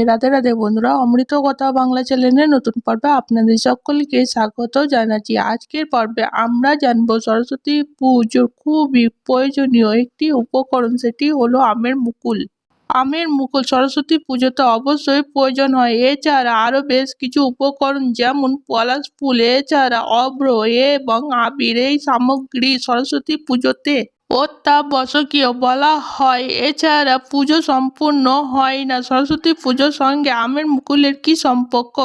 রাধে রাধে বন্ধুরা, অমৃত কথা বাংলা চ্যানেলের নতুন পর্বে আপনাদের সকলকে স্বাগত জানাচ্ছি। আজকের পর্বে আমরা জানব সরস্বতী পুজোর খুবই প্রয়োজনীয় একটি উপকরণ, সেটি হলো আমের মুকুল। আমের মুকুল সরস্বতী পুজোতে অবশ্যই প্রয়োজন হয়। এছাড়া আরও বেশ কিছু উপকরণ যেমন পলাশ ফুল, এছাড়া অভ্র এবং আবির, এই সামগ্রী সরস্বতী পুজোতে অত্যাবশ্যকীয় বলা হয়। এছাড়া পুজো সম্পূর্ণ হয় না। সরস্বতী পুজোর সঙ্গে আমের মুকুলের কি সম্পর্ক?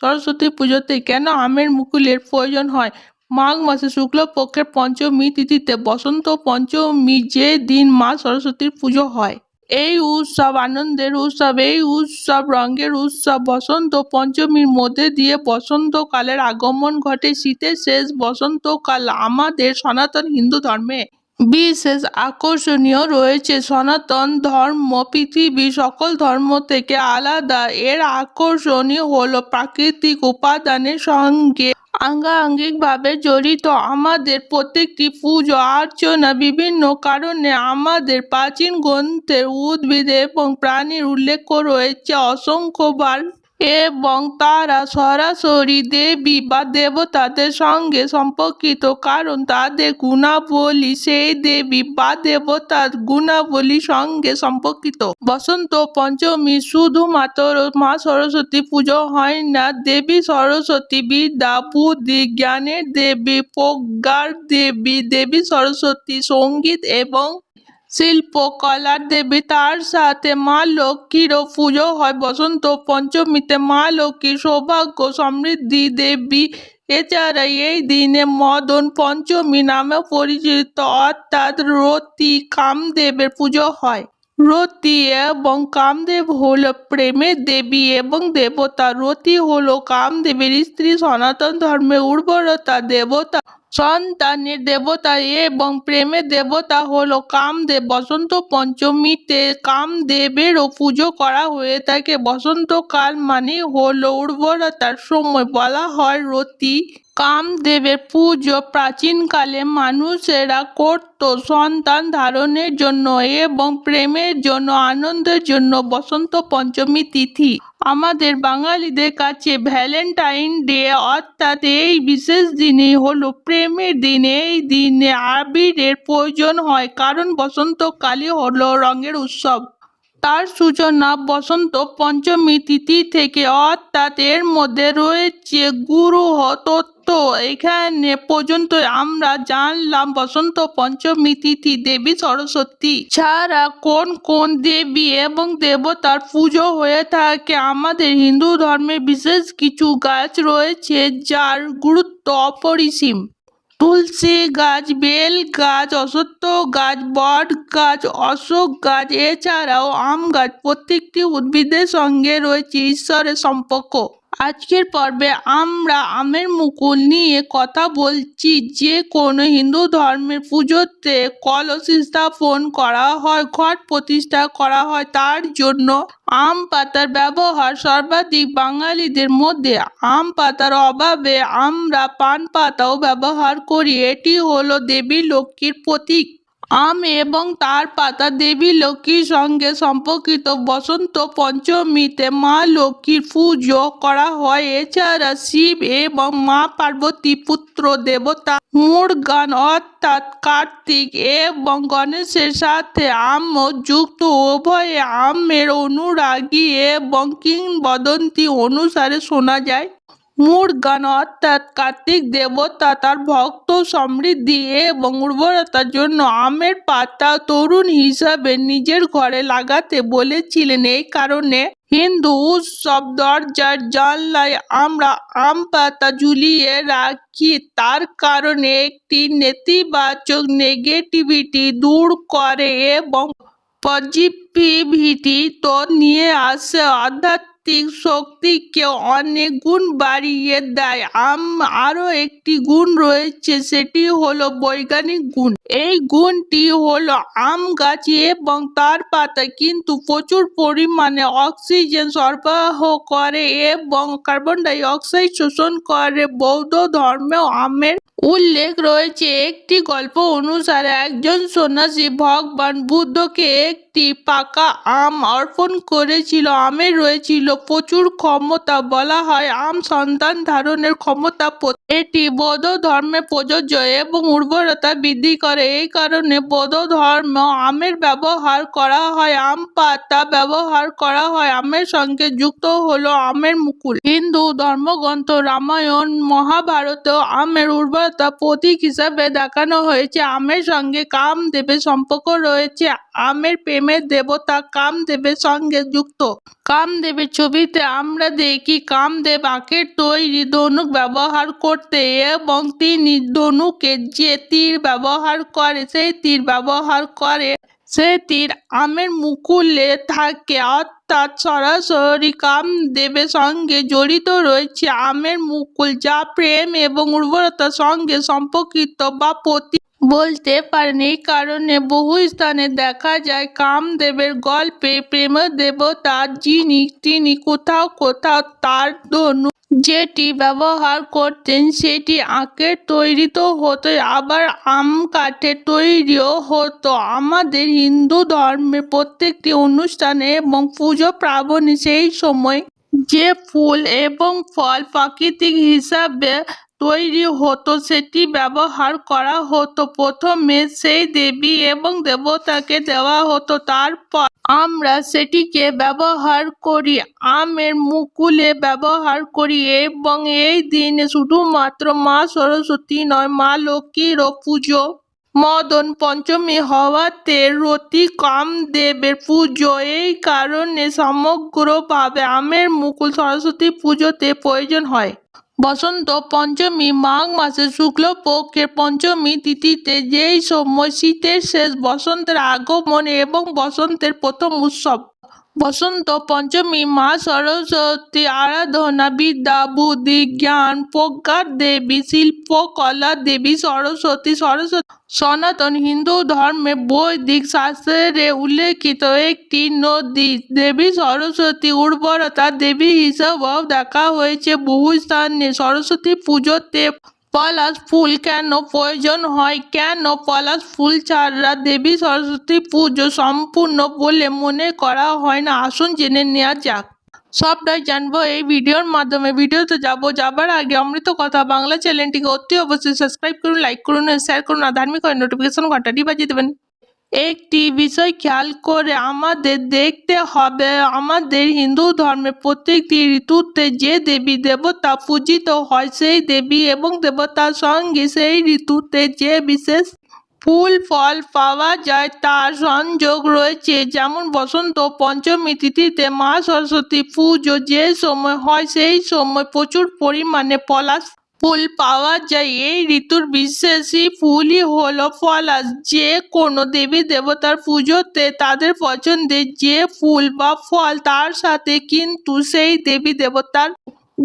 সরস্বতী পুজোতে কেন আমের মুকুলের প্রয়োজন হয়? মাঘ মাসে শুক্লপক্ষের পঞ্চমী তিথিতে বসন্ত পঞ্চমী যে দিন মা সরস্বতীর পুজো হয়, এই উৎসব আনন্দের উৎসব, এই উৎসব রঙের উৎসব। বসন্ত পঞ্চমীর মধ্যে দিয়ে বসন্তকালের আগমন ঘটে। শীতের শেষ বসন্তকাল আমাদের সনাতন হিন্দু ধর্মে। বিশেষ আকর্ষণীয় রয়েছে। সনাতন ধর্ম পৃথিবীর সকল ধর্ম থেকে আলাদা। এর আকর্ষণীয় হলো প্রাকৃতিক উপাদানের সঙ্গে আঙ্গাঙ্গিকভাবে জড়িত। আমাদের প্রত্যেকটি পুজো, অর্চনা বিভিন্ন কারণে আমাদের প্রাচীন গ্রন্থের উদ্ভিদ এবং প্রাণীর উল্লেখ রয়েছে অসংখ্যবার এবং তারা সরাসরি দেবী বা দেবতাদের সঙ্গে সম্পর্কিত, কারণ তাদের গুণাবলী সেই দেবী বা দেবতার গুণাবলীর সঙ্গে সম্পর্কিত। বসন্ত পঞ্চমী শুধুমাত্র মা সরস্বতী পুজো হয় না, দেবী সরস্বতী বিদ্যা, বুদ্ধি, জ্ঞানের দেবী, প্রজ্ঞার দেবী দেবী সরস্বতী সংগীত এবং শিল্পকলার দেবী তার সাথে মা লক্ষ্মীরও পুজো হয়। বসন্ত পঞ্চমীতে মা লক্ষ্মীর সৌভাগ্য সমৃদ্ধি দেবী এছাড়া এই দিনে মদন পঞ্চমী নামে পরিচিত, অর্থাৎ রতি কামদেবের পুজো হয়। রতি এবং কামদেব হল প্রেমের দেবী এবং দেবতা। রতি হল কামদেবের স্ত্রী, সনাতন ধর্মের উর্বরতা, দেবতা সন্তানের দেবতা এবং প্রেমের দেবতা হলো কামদেব। বসন্ত পঞ্চমীতে কামদেবেরও পুজো করা হয়ে থাকে। বসন্তকাল মানে হলো উর্বরতার সময়। বলা হয় রতি কামদেবের পুজো প্রাচীনকালে মানুষেরা করত সন্তান ধারণের জন্য এবং প্রেমের জন্য, আনন্দের জন্য বসন্ত পঞ্চমী তিথি। আমাদের বাঙালিদের কাছে ভ্যালেন্টাইন ডে অর্থাৎ এই বিশেষ দিনে হলো প্রেমের দিন। এই দিনে আবিরের প্রয়োজন হয়, কারণ বসন্তকালে হলো রঙের উৎসব। তার সূচনা বসন্ত পঞ্চমী তিথি থেকে অর্থাৎ এর মধ্যে রয়েছে গুরুহ তত্ত্ব এখানে পর্যন্ত আমরা জানলাম বসন্ত পঞ্চমী তিথি দেবী সরস্বতী ছাড়া কোন কোন দেবী এবং দেবতার পুজো হয়ে থাকে। আমাদের হিন্দু ধর্মে বিশেষ কিছু গাছ রয়েছে যার গুরুত্ব অপরিসীম। তুলসী গাছ, বেল গাছ, অশ্বত্থ গাছ, বট গাছ, অশোক গাছ, এছাড়াও আম গাছ প্রত্যেকটি উদ্ভিদের সঙ্গে রয়েছে ঈশ্বরের সম্পর্ক। আজকের পর্বে আমরা আমের মুকুল নিয়ে কথা বলছি। যে কোনো হিন্দু ধর্মের পুজোতে কলস স্থাপন করা হয়, ঘট প্রতিষ্ঠা করা হয়, তার জন্য আম পাতার ব্যবহার সর্বাধিক বাঙালিদের মধ্যে আম পাতার অভাবে আমরা পান পাতাও ব্যবহার করি। এটি হলো দেবী লক্ষ্মীর প্রতীক। আম এবং তার পাতা দেবী লক্ষ্মীর সঙ্গে সম্পর্কিত বসন্ত পঞ্চমীতে মা লক্ষ্মীর পুজো করা হয়। এছাড়া শিব এবং মা পার্বতী পুত্র দেবতা মুরগান অর্থাৎ কার্তিক এবং গণেশের সাথে আম যুক্ত উভয়ে আমের অনুরাগী এবং কিংবদন্তি অনুসারে শোনা যায়। মুরগান অর্থাৎ কার্তিক দেবতা, তার ভক্ত সমৃদ্ধি এবং উর্বরতার জন্য আমের পাতা তরুণ হিসাবে নিজের ঘরে লাগাতে বলেছিলেন। এই কারণে হিন্দু উৎসব দরজার জানলায় আমরা আম পাতা ঝুলিয়ে রাখি। তার কারণে একটি নেতিবাচক নেগেটিভিটি দূর করে এবং পজিটিভিটি তো নিয়ে আসে। অর্থাৎ আধ্যাত্মিক শক্তিকে অনেক গুণ বাড়িয়ে দেয়। আম, আরও একটি গুণ রয়েছে, সেটি হলো বৈজ্ঞানিক গুণ। এই গুণটি হলো আম গাছ এবং তার পাতা কিন্তু প্রচুর পরিমাণে অক্সিজেন সরবরাহ করে এবং কার্বন ডাই অক্সাইড শোষণ করে। বৌদ্ধ ধর্মেও আমের উল্লেখ রয়েছে। একটি গল্প অনুসারে একজন সন্ন্যাসী ভগবান বুদ্ধকে এক একটি পাকা আম অর্পণ করেছিল। আমের রয়েছিল প্রচুর ক্ষমতা, বলা হয় আম সন্তান ধারণের ক্ষমতা এটি বৌদ্ধ ধর্মে প্রযোজ্য এবং উর্বরতা বৃদ্ধি করে। এই কারণে বৌদ্ধ ধর্ম আমের ব্যবহার করা হয়, আম পাতা ব্যবহার করা হয়। আমের সঙ্গে যুক্ত হলো আমের মুকুল। হিন্দু ধর্মগ্রন্থ রামায়ণ মহাভারতেও আমের উর্বরতা প্রতীক হিসাবে দেখানো হয়েছে। আমের সঙ্গে কাম কামদেবের সম্পর্ক রয়েছে। আমের প্রেমের দেবতা কামদেবের সঙ্গে যুক্ত। কামদেবের ছবিতে আমরা দেখি কামদেব আখের তৈরি ধনুক ব্যবহার করতে এবং তিনি ধনুকে যে তীর ব্যবহার করে, সেই তীর ব্যবহার করে। সে তীর আমের মুকুলে থাকে, অর্থাৎ সরাসরি কামদেবের সঙ্গে জড়িত রয়েছে আমের মুকুল, যা প্রেম এবং উর্বরতার সঙ্গে সম্পর্কিত বা প্রতি বলতে পারেন এই কারণে বহু স্থানে দেখা যায় কামদেবের গল্পে প্রেম দেবতা যিনি, তিনি কোথাও কোথাও তার ধনু যেটি ব্যবহার করতেন সেটি আখের তৈরি তো হতো, আবার আম কাঠের তৈরিও হতো। আমাদের হিন্দু ধর্মের প্রত্যেকটি অনুষ্ঠানে এবং পুজো পার্বণে সেই সময় যে ফুল এবং ফল প্রাকৃতিক হিসাবে তৈরি হতো, সেটি ব্যবহার করা হতো। প্রথমে সেই দেবী এবং দেবতাকে দেওয়া হতো, তারপর আমরা সেটিকে ব্যবহার করি। আমের মুকুলে ব্যবহার করি এবং এই দিনে শুধুমাত্র মা সরস্বতী নয়, মা লক্ষ্মীরও পুজো, মদন পঞ্চমী হওয়াতে রতি কাম দেবের পুজো এই কারণে সমগ্রভাবে আমের মুকুল সরস্বতী পুজোতে প্রয়োজন হয়। বসন্ত পঞ্চমী, মাঘ মাসের শুক্লপক্ষের পঞ্চমী তিথিতে যেই সময় শীতের শেষ বসন্তের আগমন এবং বসন্তের প্রথম উৎসব। বসন্ত পঞ্চমী, মা সরস্বতী, আরাধনা, বিদ্যা, বুদ্ধি, জ্ঞান প্রজ্ঞার দেবী শিল্পকলা দেবী, সরস্বতী সরস্বতী। সনাতন হিন্দু ধর্মে বৈদিক শাস্ত্রে উল্লেখিত একটি নদী। দেবী সরস্বতী উর্বরতা দেবী হিসাবেও দেখা হয়েছে বহু স্থানে। সরস্বতী পুজোতে পলাশ ফুল কেন প্রয়োজন হয়? কেন পলাশ ফুল ছাড়া দেবী সরস্বতী পুজো সম্পূর্ণ বলে মনে করা হয় না? আসুন জেনে নেওয়া যাক। সবটাই জানব এই ভিডিওর মাধ্যমে। ভিডিওতে যাব যাবার আগে অমৃত কথা বাংলা চ্যানেলটিকে অতি অবশ্যই সাবস্ক্রাইব করুন লাইক করুন শেয়ার করুন, আর ধার্মিক নোটিফিকেশন ঘন্টাটি বাজিয়ে দেবেন। একটি বিষয় খেয়াল করে আমাদের দেখতে হবে। আমাদের হিন্দু ধর্মে প্রত্যেকটি ঋতুতে যে দেবী, দেবতা পূজিত হয়, সেই দেবী এবং দেবতার সঙ্গে সেই ঋতুতে যে বিশেষ ফুল, ফল পাওয়া যায়, তার সংযোগ রয়েছে। যেমন বসন্ত পঞ্চমী তিথিতে মা সরস্বতী পুজো যে সময় হয়, সেই সময় প্রচুর পরিমাণে পলাশ ফুল পাওয়া যায়। এই ঋতুর বিশেষই ফুলই হলো পলাশ যে কোনো দেবী দেবতার পুজোতে তাদের পছন্দের যে ফুল বা ফল, তার সাথে কিন্তু সেই দেবী দেবতার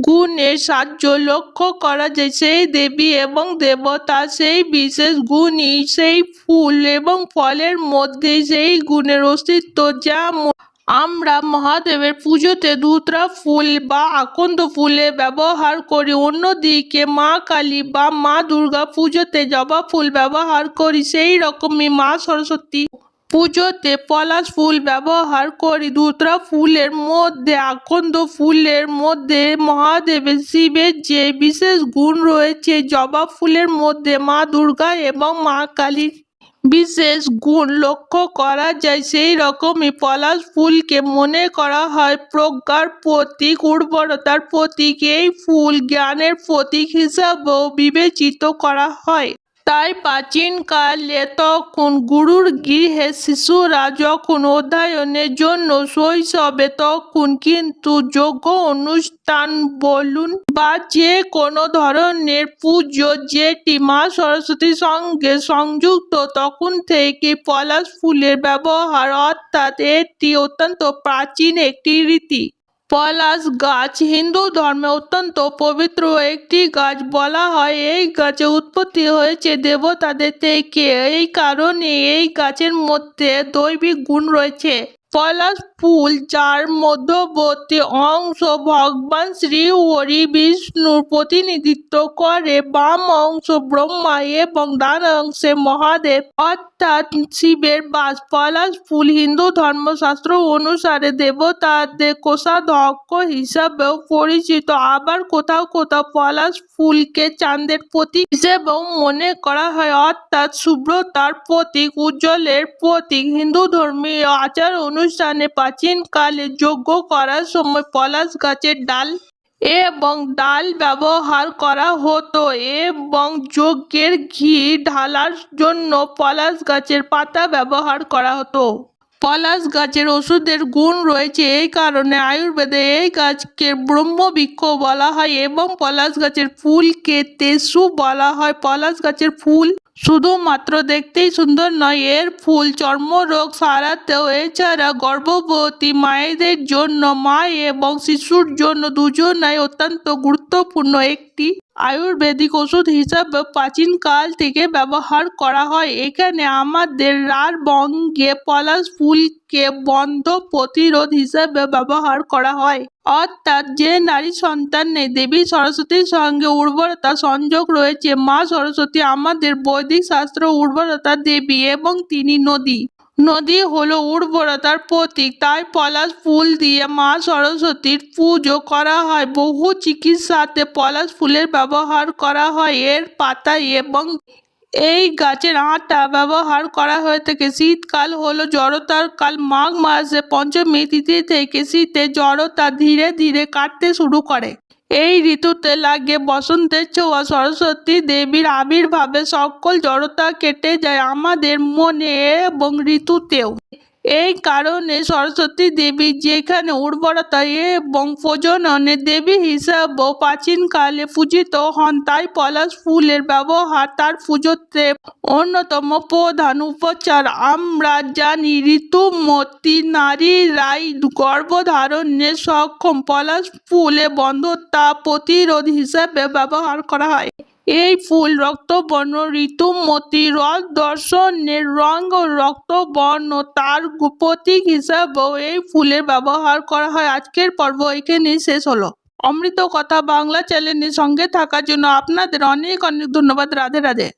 গুণের সাহায্য লক্ষ্য করা যায়। সেই দেবী এবং দেবতা সেই বিশেষ গুণই, সেই ফুল এবং ফলের মধ্যে সেই গুণের অস্তিত্ব যেমন আমরা মহাদেবের পুজোতে ধুতরা ফুল বা আকন্দ ফুলে ব্যবহার করি। অন্যদিকে মা কালী বা মা দুর্গা পুজোতে জবা ফুল ব্যবহার করি, সেই রকমই মা সরস্বতী পুজোতে পলাশ ফুল ব্যবহার করি। ধুতরা ফুলের মধ্যে, আকন্দ ফুলের মধ্যে মহাদেবের শিবের যে বিশেষ গুণ রয়েছে, জবা ফুলের মধ্যে মা দুর্গা এবং মা কালীর বিশেষ গুণ লক্ষ্য করা যায়, সেই রকমই পলাশ ফুলকে মনে করা হয় প্রজ্ঞার প্রতীক, উর্বরতার প্রতীক। এই ফুল জ্ঞানের প্রতীক হিসাবেও বিবেচিত করা হয়। তাই প্রাচীনকালে তখন গুরুর গৃহে শিশুরা যখন অধ্যয়নের জন্য শৈশবে তখন কিন্তু যোগ্য অনুষ্ঠান বলুন বা যে কোনো ধরনের পুজো যেটি মা সরস্বতীর সঙ্গে সংযুক্ত, তখন থেকে পলাশ ফুলের ব্যবহার অর্থাৎ এটি অত্যন্ত প্রাচীন একটি রীতি। পলাশ গাছ হিন্দু ধর্মে অত্যন্ত পবিত্র একটি গাছ বলা হয়। এই গাছে উৎপত্তি হয়েছে দেবতাদের থেকে। এই কারণে এই গাছের মধ্যে দৈবিক গুণ রয়েছে। পলাশ ফুল যার মধ্যবর্তী অংশ ভগবান শ্রী হরি বিষ্ণুর প্রতিনিধিত্ব করে বাম অংশ ব্রহ্মা এবং ডান অংশে মহাদেব। অর্থাৎ শিবের বাস পলাশ ফুল হিন্দু ধর্মশাস্ত্র অনুসারে দেবতাদের কোষাধ্যক্ষ হিসাবেও পরিচিত। আবার কোথাও কোথাও পলাশ ফুলকে চাঁদের প্রতীক হিসেবেও মনে করা হয়। অর্থাৎ শুভ্রতার প্রতীক, উজ্জ্বলের প্রতীক, হিন্দু ধর্মীয় আচার অনুষ্ঠানে প্রাচীনকালে যজ্ঞ করার সময় পলাশ গাছের ডাল এবং ডাল ব্যবহার করা হতো এবং যজ্ঞের ঘি ঢালার জন্য পলাশ গাছের পাতা ব্যবহার করা হতো। পলাশ গাছের ওষুধের গুণ রয়েছে এই কারণে আয়ুর্বেদে এই গাছকে ব্রহ্মবৃক্ষ বলা হয় এবং পলাশ গাছের ফুলকে তেসু বলা হয়। পলাশ গাছের ফুল শুধুমাত্র দেখতেই সুন্দর নয়, এর ফুল, চর্মরোগ সারাতেও এছাড়া গর্ভবতী মায়েদের জন্য, মা এবং শিশুর জন্য দুজনাই অত্যন্ত গুরুত্বপূর্ণ একটি আয়ুর্বেদিক ওষুধ হিসাবে প্রাচীনকাল থেকে ব্যবহার করা হয়। এখানে আমাদের রার বঙ্গে পলাশ ফুলকে বন্ধ প্রতিরোধ হিসাবে ব্যবহার করা হয়। অর্থাৎ যে নারী সন্তান নেই, দেবী সরস্বতীর সঙ্গে উর্বরতা সংযোগ রয়েছে। মা সরস্বতী আমাদের বৈদিক শাস্ত্র উর্বরতা দেবী এবং তিনি নদী। নদী হলো উর্বরতার প্রতীক। তাই পলাশ ফুল দিয়ে মা সরস্বতীর পুজো করা হয়। বহু চিকিৎসাতে পলাশ ফুলের ব্যবহার করা হয়। এর পাতা এবং এই গাছের আটা ব্যবহার করা হয়ে থাকে। শীতকাল হলো জড়তার কাল। মাঘ মাসে পঞ্চমী তিথি থেকে শীতে জড়তা ধীরে ধীরে কাটতে শুরু করে। এই ঋতুতে লাগে বসন্তের ছোঁয়া। সরস্বতী দেবীর আবির্ভাবে সকল জড়তা কেটে যায় আমাদের মনে এবং ঋতুতেও। এই কারণে সরস্বতী দেবী যেখানে উর্বরতা এবং প্রজননের দেবী হিসাবেও প্রাচীনকালে পূজিত হন, তাই পলাশ ফুলের ব্যবহার, তার পুজোতে অন্যতম প্রধান উপচার। আমরা জানি ঋতুমতী নারীরাই গর্ভধারণে সক্ষম। পলাশ ফুলে বন্ধতা প্রতিরোধ হিসাবে ব্যবহার করা হয়। এই ফুল রক্তবর্ণ ঋতুমতি রথ দর্শনের রঙ ও রক্তবর্ণ তার প্রতীক হিসাবেও এই ফুলের ব্যবহার করা হয়। আজকের পর্ব এখানেই শেষ হলো। অমৃত কথা বাংলা চ্যানেলের সঙ্গে থাকার জন্য আপনাদের অনেক অনেক ধন্যবাদ। রাধে রাধে।